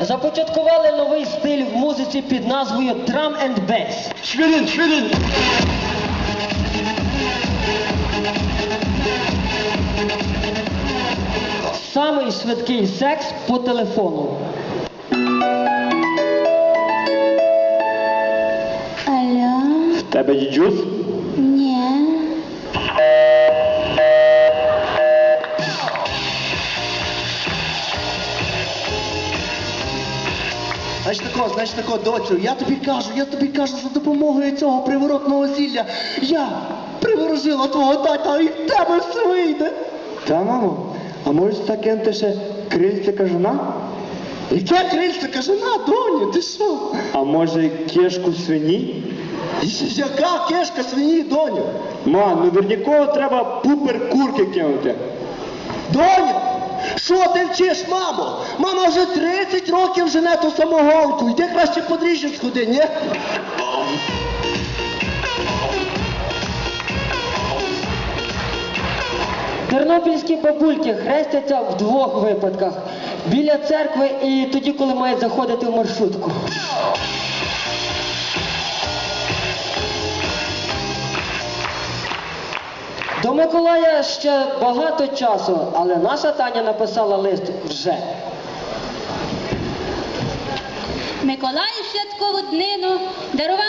започаткували новий стиль в музиці під назвою Drum and Bass. Швирин, швирин. Самий швидкий секс по телефону. Алло? В тебе діджус? Тако, знаєш тако, доцю, я тобі кажу, я тобі кажу, за допомогою цього приворотного зілля. Я приворожила твого тата і в тебе все вийде. Та, мамо, а може закинути ще крильця кажана? Яке крильце каже, на, доню, ти що? А може кішку свині? Яка кешка свині, доню? Ма, ну верніково треба пупер курки кинути. Доню, що ти вчиш, мамо? Мама вже 30 років жене ту самогонку. Йди краще подріжджу сходи, ні? Тернопільські бабульки хрестяться в двох випадках: біля церкви і тоді, коли мають заходити в маршрутку. До Миколая ще багато часу, але наша Таня написала лист вже. Миколай ще святкову днину дарував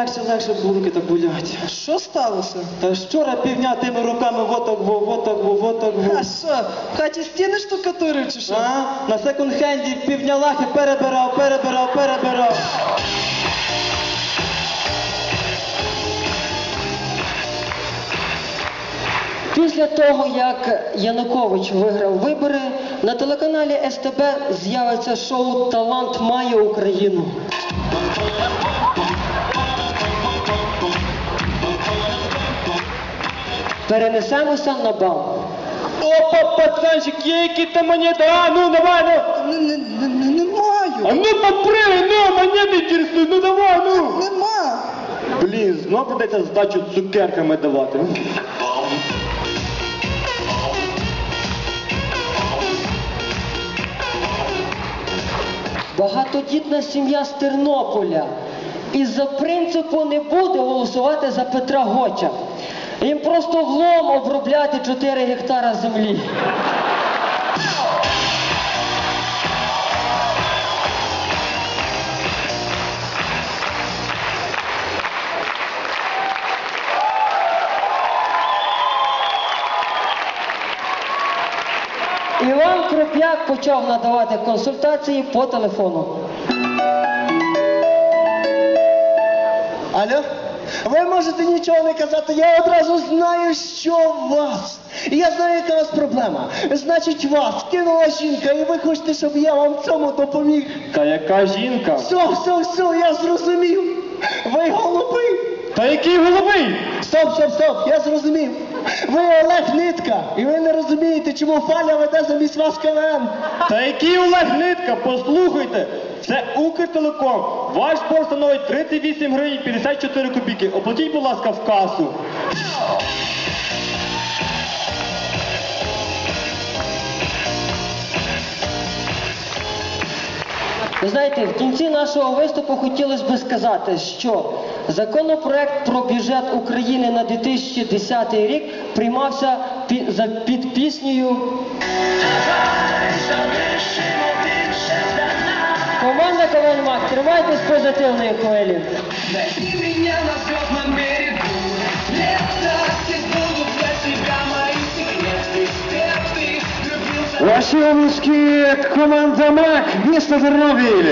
Легше, легше булки та болять. Що сталося? Та вчора півдня тими руками вотак, во, вотак, во, вотак, во. А що, в хаті стіни штукатурив чи що? А? На секонд-хенді півдня лахи перебирав, перебирав, перебирав. Після того, як Янукович виграв вибори, на телеканалі СТБ з'явиться шоу Талант має Україну. Перенесемося на бал. Опа, пацанчик, є які там монети? А, ну давай, ну. Не, не, не, не, не маю. А ну попрыгай, ну, монети інтересують, ну давай, ну. Нема. Блін, знов придеться здачу цукерками давати. Багатодітна сім'я з Тернополя. І за принципу не буде голосувати за Петра Гоча. Їм просто влом обробляти 4 гектара землі. Іван Кроп'як почав надавати консультації по телефону. Алло? Ви можете нічого не казати, я одразу знаю, що у вас. І я знаю, яка у вас проблема. Значить, вас кинула жінка, і ви хочете, щоб я вам цьому допоміг. Та яка жінка? Все, все, все, я зрозумів. Ви голубий. Та який голубий? Стоп, стоп, стоп, я зрозумів. Ви Олег Нитка, і ви не розумієте, чому Фаля веде замість вас КВН. Та який Олег Нитка, послухайте, це Укртелеком. Ваш борг становить 38 гривень 54 копійки. Оплатіть, будь ласка, в касу. Ви знаєте, в кінці нашого виступу хотілося би сказати, що законопроект про бюджет України на 2010 рік приймався пі- за під піснею. Команда КВН МАК, тримайтесь позитивної хвилі. Найди меня на звездном берегу Лето, здесь будут для тебя мои секреты Ты, ты влюбился Ваші обласки, команда МАК, місто Тернопіль.